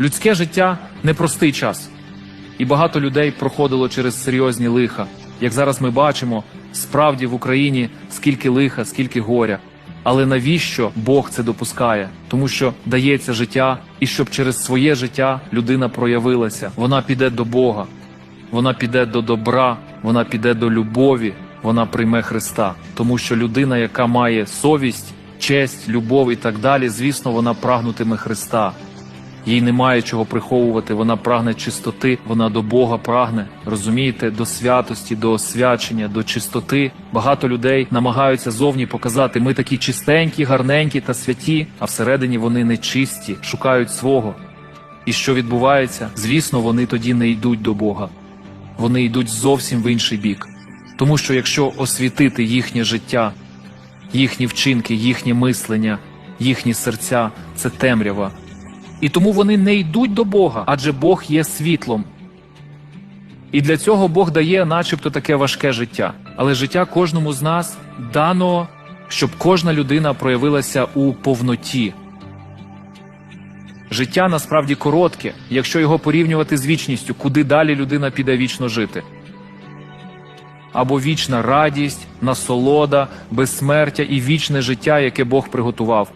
Людське життя непростий час, і багато людей проходило через серйозні лиха. Як зараз ми бачимо, справді в Україні скільки лиха, скільки горя. Але навіщо Бог це допускає? Тому що дається життя, і щоб через своє життя людина проявилася. Вона піде до Бога, вона піде до добра, вона піде до любові, вона прийме Христа. Тому що людина, яка має совість, честь, любов і так далі, звісно, вона прагнутиме Христа. Їй немає чого приховувати, вона прагне чистоти, вона до Бога прагне, розумієте, до святості, до освячення, до чистоти. Багато людей намагаються зовні показати, ми такі чистенькі, гарненькі та святі, а всередині вони нечисті, шукають свого. І що відбувається? Звісно, вони тоді не йдуть до Бога. Вони йдуть зовсім в інший бік. Тому що якщо освітити їхнє життя, їхні вчинки, їхнє мислення, їхні серця це темрява. І тому вони не йдуть до Бога, адже Бог є світлом. І для цього Бог дає, начебто, таке важке життя. Але життя кожному з нас дано, щоб кожна людина проявилася у повноті. Життя насправді коротке, якщо його порівнювати з вічністю, куди далі людина піде вічно жити. Або вічна радість, насолода, безсмертя і вічне життя, яке Бог приготував.